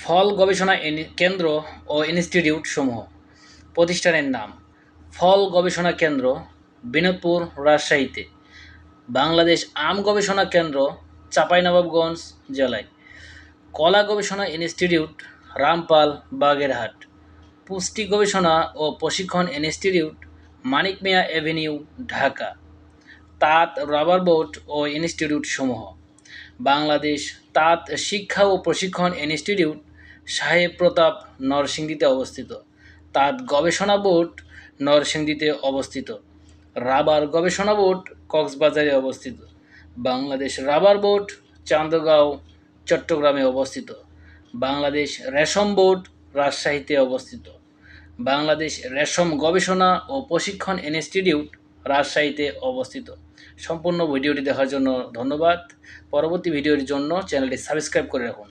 ফল গবেষণা কেন্দ্র ও ইনস্টিটিউট সমূহ। প্রতিষ্ঠানের নাম, ফল গবেষণা কেন্দ্র, বিনোদপুর, রাজশাহীতে। বাংলাদেশ আম গবেষণা কেন্দ্র, চাঁপাইনবাবগঞ্জ জেলায়। কলা গবেষণা ইনস্টিটিউট, রামপাল, বাগেরহাট। পুষ্টি গবেষণা ও প্রশিক্ষণ ইনস্টিটিউট, মানিক মিয়া এভিনিউ, ঢাকা। তাঁত, রাবার বোর্ড ও ইনস্টিটিউট সমূহ। বাংলাদেশ তাঁত শিক্ষা ও প্রশিক্ষণ ইনস্টিটিউট সাহেব প্রতাপ নরসিংদীতে অবস্থিত। তাঁত গবেষণা বোর্ড নরসিংদীতে অবস্থিত। রাবার গবেষণা বোর্ড কক্সবাজারে অবস্থিত। বাংলাদেশ রাবার বোর্ড চান্দগাঁও, চট্টগ্রামে অবস্থিত। বাংলাদেশ রেশম বোর্ড রাজশাহীতে অবস্থিত। বাংলাদেশ রেশম গবেষণা ও প্রশিক্ষণ ইনস্টিটিউট রাজশাহীতে অবস্থিত। সম্পূর্ণ ভিডিওটি দেখার জন্য ধন্যবাদ। পরবর্তী ভিডিওর জন্য চ্যানেলটি সাবস্ক্রাইব করে রাখুন।